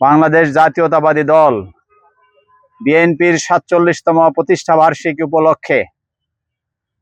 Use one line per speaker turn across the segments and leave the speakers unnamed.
বাংলাদেশ জাতীয়তাবাদী দল বিএনপির সাতচল্লিশতম প্রতিষ্ঠা বার্ষিকী উপলক্ষে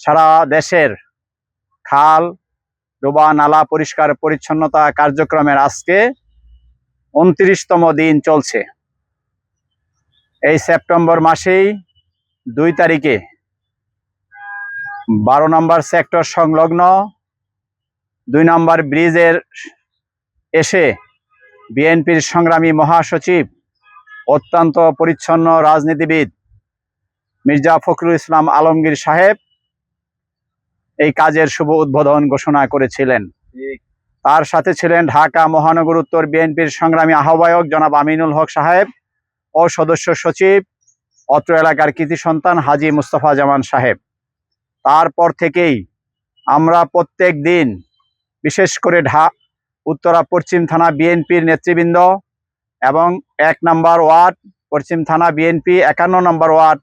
সারা দেশের খাল, ডোবা, নালা পরিষ্কার পরিচ্ছন্নতা কার্যক্রমের আজকে উনত্রিশতম দিন চলছে। এই সেপ্টেম্বর মাসেই দুই তারিখে বারো নম্বর সেক্টর সংলগ্ন দুই নম্বর ব্রিজের এসে বিএনপির সংগ্রামী মহাসচিব, অত্যন্ত পরিচ্ছন্ন রাজনীতিবিদ মির্জা ফখরুল ইসলাম আলমগীর সাহেব এই কাজের শুভ উদ্বোধন ঘোষণা করেছিলেন। তার সাথে ছিলেন ঢাকা মহানগর উত্তর বিএনপির সংগ্রামী আহ্বায়ক জনাব আমিনুল হক সাহেব ও সদস্য সচিব, অত্র এলাকার কৃতি সন্তান হাজি মুস্তফা জামান সাহেব। তারপর থেকেই আমরা প্রত্যেক দিন বিশেষ করে উত্তরা পশ্চিম থানা বিএনপির নেতৃবৃন্দ এবং এক নম্বর ওয়ার্ড পশ্চিম থানা বিএনপি একান্ন নম্বর ওয়ার্ড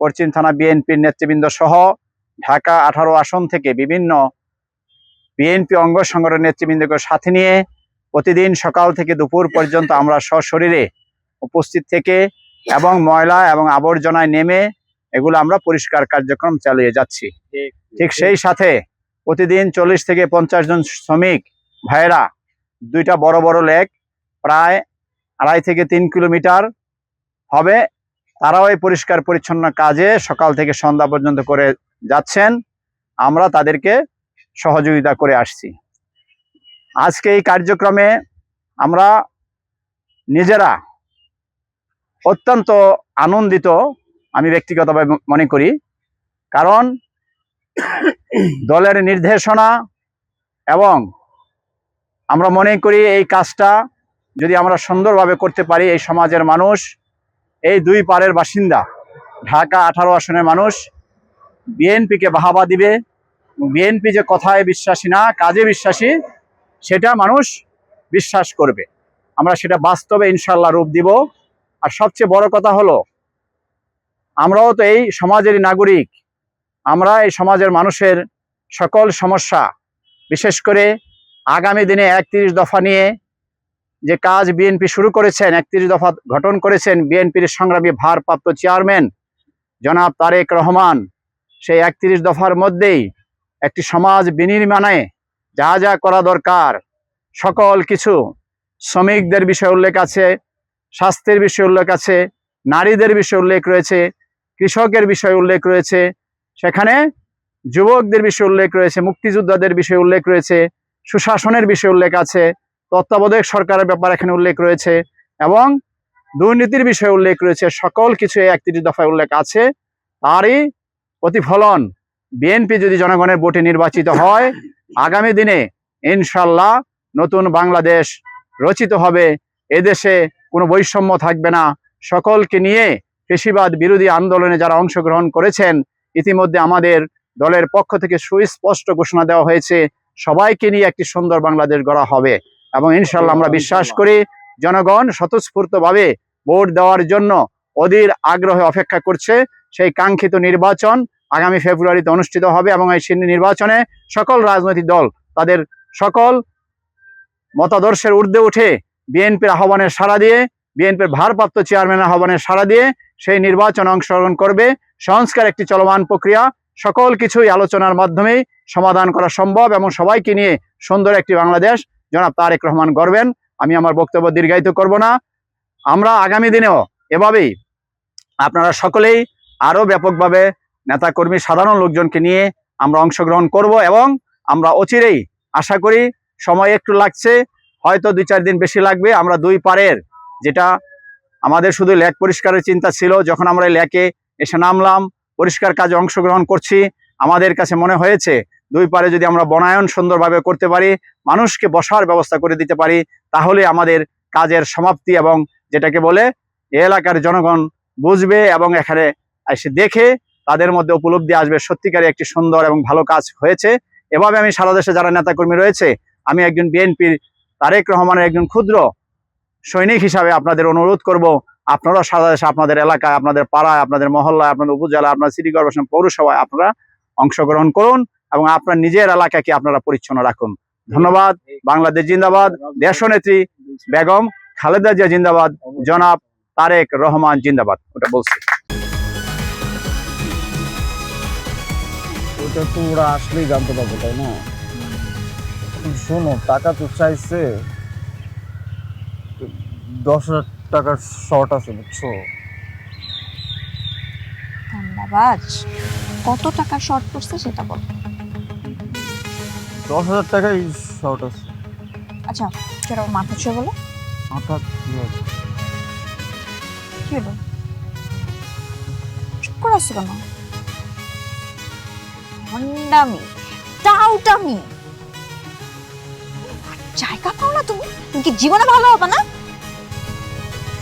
পশ্চিম থানা বিএনপির নেতৃবৃন্দ সহ ঢাকা আঠারো আসন থেকে বিভিন্ন বিএনপি অঙ্গ সংগঠনের নেতৃবৃন্দকে সাথে নিয়ে প্রতিদিন সকাল থেকে দুপুর পর্যন্ত আমরা সশরীরে উপস্থিত থেকে এবং ময়লা এবং আবর্জনায় নেমে এগুলো আমরা পরিষ্কার কার্যক্রম চালিয়ে যাচ্ছি। ঠিক সেই সাথে প্রতিদিন চল্লিশ থেকে পঞ্চাশ জন শ্রমিক ভাইয়েরা দুইটা বড় বড় লেক, প্রায় আড়াই থেকে তিন কিলোমিটার হবে। তারাও এই পরিষ্কার পরিচ্ছন্ন কাজে সকাল থেকে সন্ধ্যা পর্যন্ত করে যাচ্ছেন। আমরা তাদেরকে সহযোগিতা করে আসছি। আজকে এই কার্যক্রমে আমরা নিজেরা অত্যন্ত আনন্দিত, আমি ব্যক্তিগতভাবে মনে করি, কারণ দলের নির্দেশনা এবং আমরা মনে করি এই কাজটা যদি আমরা সুন্দরভাবে করতে পারি এই সমাজের মানুষ, এই দুই পারের বাসিন্দা, ঢাকা আঠারো আসনের মানুষ, বিএনপিকে বাহাবা দিবে, বিএনপি যে কথায় বিশ্বাসী না, কাজে বিশ্বাসী, সেটা মানুষ বিশ্বাস করবে। আমরা সেটা বাস্তবে ইনশাল্লাহ রূপ দিব। আর সবচেয়ে বড় কথা হলো, আমরাও তো এই সমাজেরই নাগরিক। আমরা এই সমাজের মানুষের সকল সমস্যা, বিশেষ করে আগামী দিনে একত্রিশ দফা নিয়ে যে কাজ বিএনপি শুরু করেছেন, একত্রিশ দফা গঠন করেছেন বিএনপির সংগ্রামী ভারপ্রাপ্ত চেয়ারম্যান জনাব তারেক রহমান, সেই একত্রিশ দফার মধ্যেই একটি সমাজ বিনির্মাণে যা যা করা দরকার, সকল কিছু, শ্রমিকদের বিষয়ে উল্লেখ আছে, স্বাস্থ্যের বিষয়ে উল্লেখ আছে, নারীদের বিষয়ে উল্লেখ রয়েছে, কৃষকের বিষয়ে উল্লেখ রয়েছে, সেখানে যুবকদের বিষয়ে উল্লেখ রয়েছে, মুক্তিযোদ্ধাদের বিষয়ে উল্লেখ রয়েছে সুশাসনের বিষয়ে উল্লেখ আছে, তত্ত্বাবধায়ক সরকারের ব্যাপার এখানে উল্লেখ রয়েছে এবং দুর্নীতির বিষয়ে উল্লেখ রয়েছে, সকল কিছু এই একত্রিশ দফায় উল্লেখ আছে। তারই প্রতিফলন বিএনপি যদি জনগণের ভোটে নির্বাচিত হয়, আগামী দিনে ইনশাল্লাহ নতুন বাংলাদেশ রচিত হবে। এদেশে কোনো বৈষম্য থাকবে না। সকলকে নিয়ে কৃষিবাদ বিরোধী আন্দোলনে যারা অংশগ্রহণ করেছেন, ইতিমধ্যে আমাদের দলের পক্ষ থেকে সুস্পষ্ট ঘোষণা দেওয়া হয়েছে সবাইকে নিয়ে একটি সুন্দর বাংলাদেশ গড়া হবে। এবং ইনশাল্লাহ আমরা বিশ্বাস করি জনগণ স্বতঃস্ফূর্তভাবে ভোট দেওয়ার জন্য অধীর আগ্রহে অপেক্ষা করছে। সেই কাঙ্ক্ষিত নির্বাচন আগামী ফেব্রুয়ারিতে অনুষ্ঠিত হবে এবং এই সিন্নি নির্বাচনে সকল রাজনৈতিক দল তাদের সকল মতাদর্শের ঊর্ধ্বে উঠে বিএনপির আহ্বানের সাড়া দিয়ে বিএনপির ভারপ্রাপ্ত চেয়ারম্যানের আহ্বানের সাড়া দিয়ে সেই নির্বাচন অংশগ্রহণ করবে। সংস্কার একটি চলমান প্রক্রিয়া। সকল কিছুই আলোচনার মাধ্যমেই সমাধান করা সম্ভব এবং সবাইকে নিয়ে সুন্দর একটি বাংলাদেশ। জনাব তারেক রহমান গড়বেন। আমি আমার বক্তব্য দীর্ঘায়িত করব না। আমরা আগামী দিনেও এভাবেই আপনারা সকলেই আরও ব্যাপকভাবে নেতাকর্মী, সাধারণ লোকজনকে নিয়ে আমরা অংশগ্রহণ করব এবং আমরা অচিরেই আশা করি সময় একটু লাগছে, হয়তো দুই চার দিন বেশি লাগবে। আমরা দুই পারের যেটা আমাদের শুধু লেক পরিষ্কারের চিন্তা ছিল, যখন আমরা লেকে এসে নামলাম পরিষ্কার কাজে অংশগ্রহণ করছি। আমাদের কাছে মনে হয়েছে, দুই পারে যদি আমরা বনায়ন সুন্দরভাবে করতে পারি, মানুষকে বসার ব্যবস্থা করে দিতে পারি, তাহলে আমাদের কাজের সমাপ্তি এবং যেটাকে বলে এলাকার জনগণ বুঝবে এবং এখানে এসে দেখে তাদের মধ্যে উপলব্ধি আসবে। সত্যিকারে একটি সুন্দর এবং ভালো কাজ হয়েছে। এভাবে আমি সারা দেশে যারা নেতাকর্মী রয়েছে, আমি একজন বিএনপির তারেক রহমানের একজন ক্ষুদ্র সৈনিক হিসাবে আপনাদের অনুরোধ করব আপনারা সারা দেশে, আপনাদের এলাকায়, আপনাদের পাড়ায়, আপনাদের মহল্লায়, আপনাদের উপজেলা আপনার সিটি কর্পোরেশন পৌরসভায় আপনারা অংশগ্রহণ করুন এবং আপনার নিজের এলাকাকে আপনারা পরিচ্ছন্ন রাখুন। ধন্যবাদ। বাংলাদেশ জিন্দাবাদ। দেশনেত্রী বেগম খালেদা জিয়া জিন্দাবাদ। জনাব তারেক রহমান জিন্দাবাদ। ওটা বলছি।
জানতে তাই না? শোনো, টাকা তো চাইছে। দশ হাজার টাকার শর্ট আছে বুঝছ?
ধন্যবাদ। কত টাকা শর্ট পড়ছে সেটা বল।
দশ হাজার টাকাই শর্ট আছে।
আচ্ছা সেটা মাথা ছুঁয়ে বলো।
মাথা কি হলো?
কি হলো? চুপ করে আসছো কেন? ভণ্ডামি টাউটামি। জায়গা পাও না তুমি? তুমি কি জীবনে ভালো হবে না?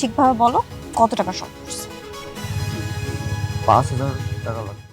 ঠিকভাবে বলো কত টাকা শর্ট পড়ছে
পাঁচ হাজার টাকা লাগবে।